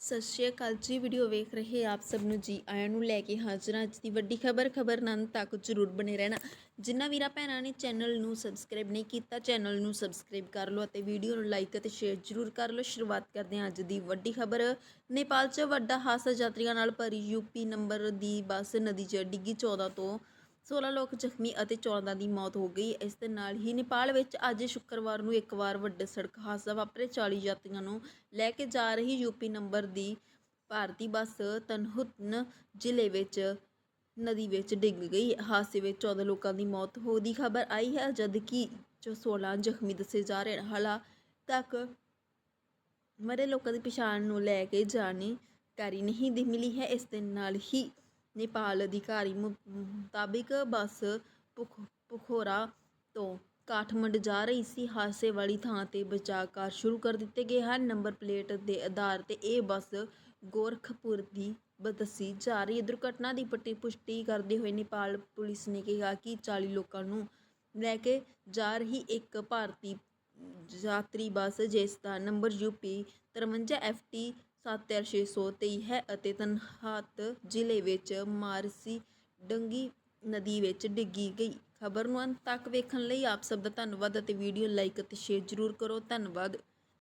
ਸਤਿ ਸ਼੍ਰੀ ਅਕਾਲ ਜੀ ਵੀਡੀਓ ਵੇਖ ਰਹੇ ਆਪ ਸਭ ਨੂੰ ਜੀ, ਆਇਆਂ ਨੂੰ ਲੈ ਕੇ ਹਾਜ਼ਰ ਹਾਂ ਅੱਜ ਦੀ ਵੱਡੀ ਖਬਰ ਖਬਰ ਨੰਦ ਤੱਕ ਜ਼ਰੂਰ ਬਣੇ ਰਹਿਣਾ। ਜਿੰਨਾ ਵੀਰਾਂ ਭੈਣਾਂ ਨੇ ਚੈਨਲ ਨੂੰ ਸਬਸਕ੍ਰਾਈਬ ਨਹੀਂ ਕੀਤਾ ਚੈਨਲ ਨੂੰ ਸਬਸਕ੍ਰਾਈਬ ਕਰ ਲਓ ਅਤੇ ਵੀਡੀਓ ਨੂੰ ਲਾਈਕ ਅਤੇ ਸ਼ੇਅਰ ਜ਼ਰੂਰ ਕਰ ਲਓ। ਸ਼ੁਰੂਆਤ ਕਰਦੇ ਹਾਂ ਅੱਜ ਦੀ ਵੱਡੀ ਖਬਰ। ਨੇਪਾਲ 'ਚ ਵੱਡਾ ਹਾਦਸਾ, ਯਾਤਰੀਆਂ ਨਾਲ ਭਰੀ ਯੂਪੀ ਨੰਬਰ ਦੀ ਬੱਸ ਨਦੀ 'ਚ ਡਿੱਗੀ 14 ਤੋਂ 16 ਲੋਕ ਜ਼ਖਮੀ ਅਤੇ 14 ਦੀ ਮੌਤ ਹੋ ਗਈ। ਇਸ ਦੇ ਨਾਲ ਹੀ ਨੇਪਾਲ ਵਿੱਚ ਅੱਜ ਸ਼ੁੱਕਰਵਾਰ ਨੂੰ ਇੱਕ ਵਾਰ ਵੱਡੇ ਸੜਕ ਹਾਦਸਾ ਵਾਪਰੇ 40 ਯਾਤਰੀਆਂ ਨੂੰ ਲੈ ਕੇ ਜਾ ਰਹੀ ਯੂਪੀ ਨੰਬਰ ਦੀ ਭਾਰਤੀ ਬੱਸ ਤਨਹੁਤਨ ਜ਼ਿਲ੍ਹੇ ਵਿੱਚ, ਨਦੀ ਵਿੱਚ ਡਿੱਗ ਗਈ। ਹਾਦਸੇ ਵਿੱਚ 14 ਲੋਕਾਂ ਦੀ ਮੌਤ ਹੋ ਦੀ ਖਬਰ ਆਈ ਹੈ, ਜਦਕਿ ਜੋ 16 ਜ਼ਖਮੀ ਦੱਸੇ ਜਾ ਰਹੇ ਹਨ ਹਾਲਾਂ ਤੱਕ ਮਰੇ ਲੋਕਾਂ ਦੀ ਪਛਾਣ ਨੂੰ ਲੈ ਕੇ ਜਾਣਕਾਰੀ ਨਹੀਂ ਦੀ ਮਿਲੀ ਹੈ। ਇਸ ਦੇ ਨਾਲ ਹੀ ਨੇਪਾਲ ਅਧਿਕਾਰੀ ਮੁ- ਮੁਤਾਬਿਕ ਬੱਸ ਪੁਖ ਪੁਖੋਰਾ ਤੋਂ ਕਾਠਮੰਡ ਜਾ ਰਹੀ ਸੀ। ਹਾਦਸੇ ਵਾਲੀ ਥਾਂ ਤੇ ਬਚਾਅ ਕਾਰ ਸ਼ੁਰੂ ਕਰ ਦਿੱਤੇ ਗਏ ਹਨ। ਨੰਬਰ ਪਲੇਟ ਦੇ ਆਧਾਰ ਤੇ ਇਹ ਬੱਸ ਗੋਰਖਪੁਰ ਦੀ ਬ- ਦੱਸੀ ਜਾ ਰਹੀ ਹੈ। ਦੁਰਘਟਨਾ ਦੀ ਪਟੀ, ਪੁਸ਼ਟੀ ਕਰਦੇ ਹੋਏ ਨੇਪਾਲ ਪੁਲਿਸ ਨੇ ਕਿਹਾ ਕਿ 40 ਲੋਕਾਂ ਨੂੰ ਲੈ ਕੇ ਜਾ ਰਹੀ ਇੱਕ ਭਾਰਤੀ ਯਾਤਰੀ ਬੱਸ, ਜਿਸ ਦਾ ਨੰਬਰ ਯੂਪੀ 53 ਸੱਤ ਹਜ਼ਾਰ ਛੇ ਸੌ ਤੇਈ ਹੈ ਅਤੇ ਤਨਹਾਤ ਜ਼ਿਲ੍ਹੇ ਵਿੱਚ ਮਾਰਸੀ ਡੰਗੀ ਨਦੀ ਵਿੱਚ ਡਿੱਗੀ ਗਈ। ਖਬਰ ਨੂੰ ਅੰਤ ਤੱਕ ਵੇਖਣ ਲਈ ਆਪ ਸਭ ਦਾ ਧੰਨਵਾਦ ਅਤੇ ਵੀਡੀਓ ਲਾਈਕ ਅਤੇ ਸ਼ੇਅਰ ਜ਼ਰੂਰ ਕਰੋ। ਧੰਨਵਾਦ।